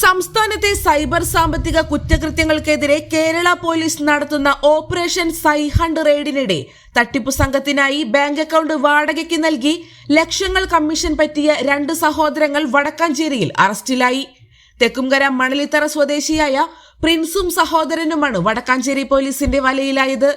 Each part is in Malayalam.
സംസ്ഥാനത്തെ സൈബർ സാമ്പത്തിക കുറ്റകൃത്യങ്ങൾക്കെതിരെ കേരള പോലീസ് നടത്തുന്ന ഓപ്പറേഷൻ സൈഹണ്ട് റെയ്ഡിനിടെ തട്ടിപ്പു സംഘത്തിനായി ബാങ്ക് അക്കൗണ്ട് വാടകയ്ക്ക് നൽകി ലക്ഷങ്ങൾ കമ്മീഷൻ പറ്റിയ രണ്ട് സഹോദരങ്ങൾ വടക്കാഞ്ചേരിയിൽ അറസ്റ്റിലായി. തെക്കുംകര മണലിത്തറ സ്വദേശിയായ പ്രിൻസും സഹോദരനുമാണ് വടക്കാഞ്ചേരി പോലീസിന്റെ വലയിലായത്.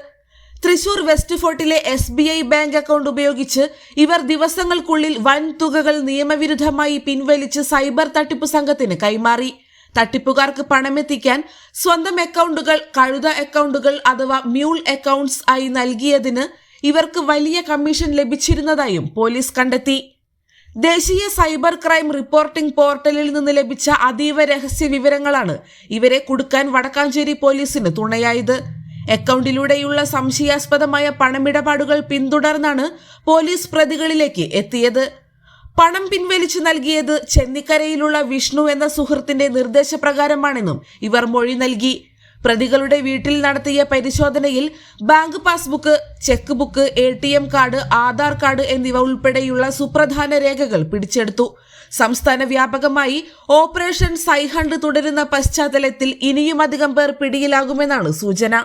Thrissur west ഫോർട്ടിലെ S B I bank account ഉപയോഗിച്ച് ഇവർ ദിവസങ്ങൾക്കുള്ളിൽ വൻ തുകകൾ നിയമവിരുദ്ധമായി പിൻവലിച്ച് സൈബർ തട്ടിപ്പ് സംഘത്തിന് കൈമാറി. തട്ടിപ്പുകാർക്ക് പണമെത്തിക്കാൻ സ്വന്തം അക്കൗണ്ടുകൾ കഴുത അക്കൗണ്ടുകൾ അഥവാ മ്യൂൾ അക്കൗണ്ട്സ് ആയി നൽകിയതിന് ഇവർക്ക് വലിയ കമ്മീഷൻ ലഭിച്ചിരുന്നതായും പോലീസ് കണ്ടെത്തി. ദേശീയ സൈബർ ക്രൈം റിപ്പോർട്ടിംഗ് പോർട്ടലിൽ നിന്ന് ലഭിച്ച അതീവ രഹസ്യ വിവരങ്ങളാണ് ഇവരെ കുടുക്കാൻ വടക്കാഞ്ചേരി പോലീസിന് തുണയായത്. അക്കൗണ്ടിലൂടെയുള്ള സംശയാസ്പദമായ പണമിടപാടുകൾ പിന്തുടർന്നാണ് പോലീസ് പ്രതികളിലേക്ക് എത്തിയത്. പണം പിൻവലിച്ചു നൽകിയത് ചെന്നിക്കരയിലുള്ള വിഷ്ണു എന്ന സുഹൃത്തിന്റെ നിർദ്ദേശപ്രകാരമാണെന്നും ഇവർ മൊഴി നൽകി. പ്രതികളുടെ വീട്ടിൽ നടത്തിയ പരിശോധനയിൽ bank passbook cheque book A T M card Aadhaar card എന്നിവ ഉൾപ്പെടെയുള്ള സുപ്രധാന രേഖകൾ പിടിച്ചെടുത്തു. സംസ്ഥാന വ്യാപകമായി ഓപ്പറേഷൻ സൈഹണ്ട് തുടരുന്ന പശ്ചാത്തലത്തിൽ ഇനിയും അധികം പേർ പിടിയിലാകുമെന്നാണ് സൂചന.